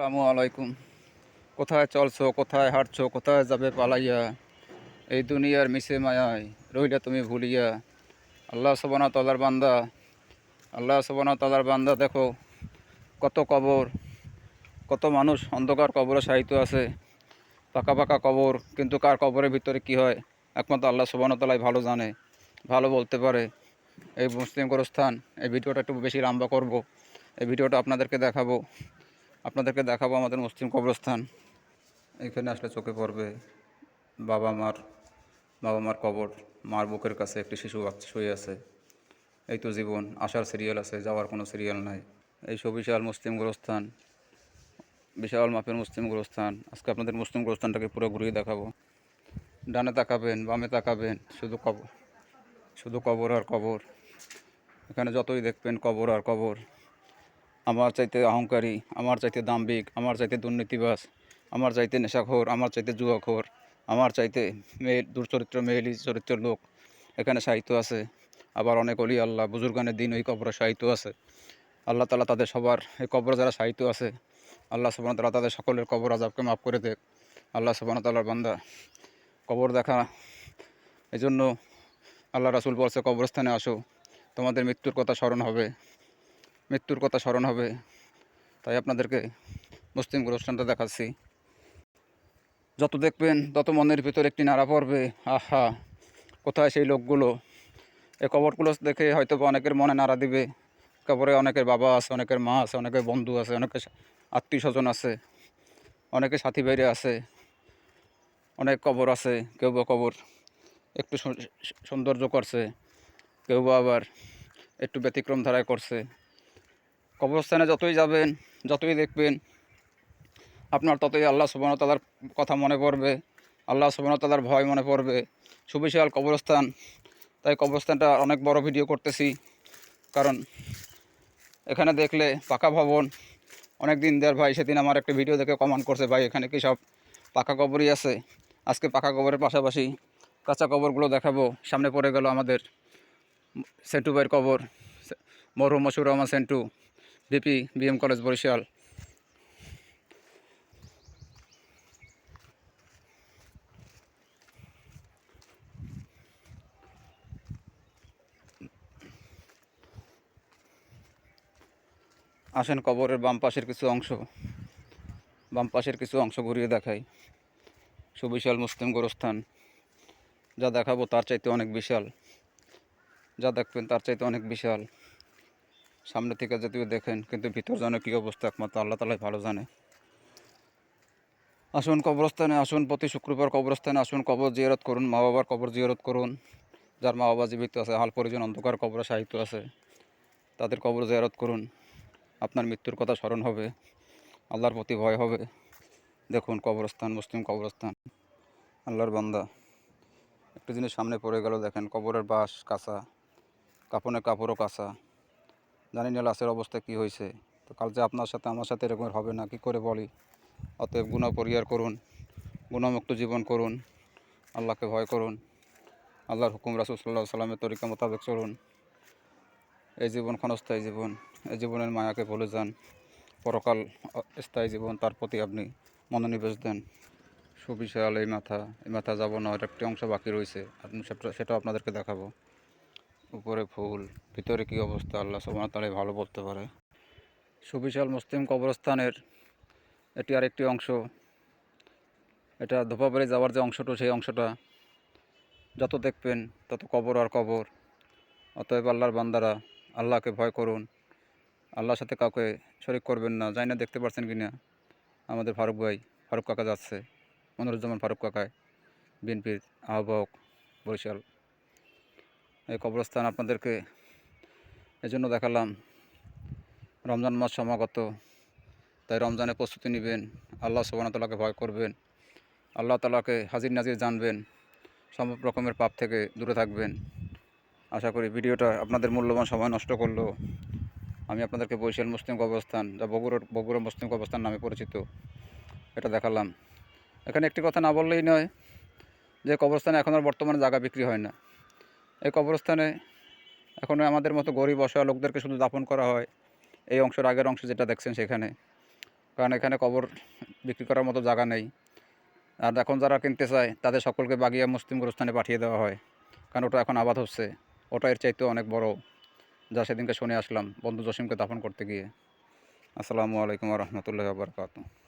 আসসালামু আলাইকুম। কোথায় চলছো, কোথায় হাঁটছো, কোথায় যাবে পালাইয়া? এই দুনিয়ার মিশে মায়ায় রইলে তুমি ভুলিয়া। আল্লাহ সবানা তলার বান্দা, আল্লাহ সবানা তলার বান্দা, দেখো কত কবর, কত মানুষ অন্ধকার কবরে সাহিত্য আছে। পাকা পাকা কবর, কিন্তু কার কবরের ভিতরে কি হয়? একমাত্র আল্লাহ সবানা তলায় ভালো জানে, ভালো বলতে পারে। এই মুসলিম গোরস্থান, এই ভিডিওটা একটু বেশি লম্বা করব। এই ভিডিওটা আপনাদেরকে দেখাবো। আপনাদেরকে দেখাবো আমাদের মুসলিম কবরস্থান। এখানে আসলে চোখে পড়বে বাবা মার বাবা মার কবর, মার বুকের কাছে একটি শিশু বাচ্চা শুয়ে আছে। এই তো জীবন আসার সিরিয়াল আছে, যাওয়ার কোনো সিরিয়াল নাই। এই সব বিশাল মুসলিম গোরস্থান, বিশাল মাপের মুসলিম গোরস্থান। আজকে আপনাদের মুসলিম গোরস্থানটাকে পুরো ঘুরিয়ে দেখাবো। ডানে তাকাবেন, বামে তাকাবেন, শুধু কবর শুধু কবর আর কবর। এখানে যতই দেখবেন কবর আর কবর। আমার চাইতে অহংকারী, আমার চাইতে দাম্ভিক, আমার চাইতে দুর্নীতিবাস আমার চাইতে নেশাখোর, আমার চাইতে জুয়াখোর, আমার চাইতে মেয়ে, দুর্চরিত্র মেয়েলি চরিত্র লোক। এখানে সাহিত্য আছে, আবার অনেক অলি আল্লাহ, বুজুর্গানের দিন ওই কবরে সাহিত্য আছে। আল্লাহ তালা তাদের সবার, এই কবরে যারা সাহিত্য আছে, আল্লাহ সুবান তালা তাদের সকলের কবর আজাবকে মাফ করে দেখ আল্লাহ সুবান তাল্লার বান্দা কবর দেখা এই জন্য আল্লাহ রাসুল বলছে, কবরস্থানে আসো, তোমাদের মৃত্যুর কথা স্মরণ হবে। মৃত্যুর কথা স্মরণ হবে। তাই আপনাদেরকে মুসলিম গোরস্থানটা দেখাচ্ছি। যত দেখবেন, তত মনের ভিতর একটি নাড়া পড়বে। আহা, কোথায় সেই লোকগুলো? এই কবরগুলো দেখে হয়তো অনেকের মনে নাড়া দিবে। কবরে অনেকের বাবা আছে, অনেকের মা আছে, অনেকের বন্ধু আছে অনেকের আত্মীয় স্বজন আছে, অনেকে সাথী বাইরে আছে, অনেক কবর আছে, কেউ বা কবর একটু সৌন্দর্য করছে, কেউ বা আবার একটু ব্যতিক্রম ধারায় করছে। কবরস্থানে যতই যাবেন, যতই দেখবেন, আপনার ততই আল্লাহ সুবাহতালার কথা মনে পড়বে, আল্লাহ সুবাহতালার ভয় মনে পড়বে। সুবিশাল কবরস্থান। তাই কবরস্থানটা অনেক বড় ভিডিও করতেছি। কারণ এখানে দেখলে পাকা ভবন, অনেক দিন দেড় ভাই সেদিন আমার একটা ভিডিও দেখে কমেন্ট করছে, ভাই, এখানে কি সব পাকা কবরই আছে? আজকে পাকা কবরের পাশাপাশি কাঁচা কবরগুলো দেখাবো। সামনে পড়ে গেল আমাদের সেন্টু ভাইয়ের কবর, মরহুম Mashur Rahman Sentu. BP BM college, Barishal. আসেন কবরের বাম পাশের কিছু অংশ। বাম পাশের কিছু অংশ ঘুরিয়ে দেখাই। সুবিশাল মুসলিম গোরস্থান। যা দেখাবো তার চাইতে অনেক বিশাল। যা দেখবেন তার চাইতে অনেক বিশাল। সামনে থেকে যদিও দেখেন, কিন্তু ভিতর জানে কী অবস্থা একমাত্র আল্লাহ তালাই ভালো জানে। আসুন কবরস্থানে আসুন, প্রতি শুক্রবার কবরস্থানে আসুন, কবর জিয়ারত করুন মা বাবার কবর জিয়ারত করুন। যার মা বাবা জীবিত আছে, হাল পরিজন অন্ধকার কবর সাহিত্য আছে, তাদের কবর জিয়ারত করুন। আপনার মৃত্যুর কথা স্মরণ হবে, আল্লাহর প্রতি ভয় হবে। দেখুন কবরস্থান, মুসলিম কবরস্থান, আল্লাহর বান্দা। একটু জিনিস সামনে পড়ে গেল, দেখেন কবরের বাস কাঁচা কাপড়ের কাপড়ও কাঁচা। জানি না লাশের অবস্থা কি হয়েছে। তো কাল যে আপনার সাথে আমার সাথে এরকম হবে না, কি করে বলি? অতএব গুণা পরিহার করুন গুণামুক্ত জীবন করুন, আল্লাহকে ভয় করুন, আল্লাহর হুকুম রাসুল সাল্লাহ সাল্লামের তরিকা মোতাবেক চলুন। এই জীবন ক্ষণস্থায়ী জীবন, এই জীবনের মায়াকে ভুলে যান, পরকাল স্থায়ী জীবন, তার প্রতি আপনি মনোনিবেশ দেন। সুবিশাল এই মাথা এই মাথা যাব না একটি অংশ বাকি রয়েছে, আপনি সেটা, সেটাও আপনাদেরকে দেখাবো। উপরে ফুল, ভিতরে কি অবস্থা? আল্লাহ সবার তারাই ভালো বলতে পারে। সুবিশাল মুসলিম কবরস্থানের এটি আরেকটি অংশ। এটা ধোপাবাড়ি যাওয়ার যে অংশটা, সেই অংশটা যত দেখবেন, তত কবর আর কবর। অতএব আল্লাহর বান্দারা আল্লাহকে ভয় করুন। আল্লাহর সাথে কাউকে শরিক করবেন না। জানি না দেখতে পাচ্ছেন কি না আমাদের ফারুক ভাই, ফারুক কাকা যাচ্ছে। মনিরুজ্জামান ফারুক কাকায় বিএনপির আহ্বায়ক বরিশাল। কবরস্থান আপনাদেরকে এজন্য দেখালাম। রমজান মাস সমাগত। তাই রমজানে প্রস্তুতি নেবেন। আল্লাহ সুবাহতাল্লাহকে ভয় করবেন। আল্লাহ তালাকে হাজির নাজির জানবেন। সব রকমের পাপ থেকে দূরে থাকবেন। আশা করি ভিডিওটা আপনাদের মূল্যবান সময় নষ্ট করল। আমি আপনাদেরকে বৈশাল মুসলিম কবরস্থান যা বগুড়ার বগুড়া মুসলিম কবরস্থান নামে পরিচিত। এটা দেখালাম। এখানে একটি কথা না বললেই নয় যে কবরস্থানে এখন আর বর্তমানে জায়গা বিক্রি হয় না। এই কবরস্থানে এখনও আমাদের মতো গরিব অসহায় লোকদেরকে শুধু দাফন করা হয়। এই অংশের আগের অংশ যেটা দেখছেন সেখানে। কারণ এখানে কবর বিক্রি করার মতো জায়গা নেই। আর এখন যারা কিনতে চায়, তাদের সকলকে বাগিয়া মুসলিম গুরুস্থানে পাঠিয়ে দেওয়া হয়। কারণ ওটা এখন আবাদ হচ্ছে। ওটা এর চাইতেও অনেক বড়। যা সেদিনকে শুনে আসলাম বন্ধু জসিমকে দাফন করতে গিয়ে। আসসালামু আলাইকুম রহমতুল্লাহ বরকাত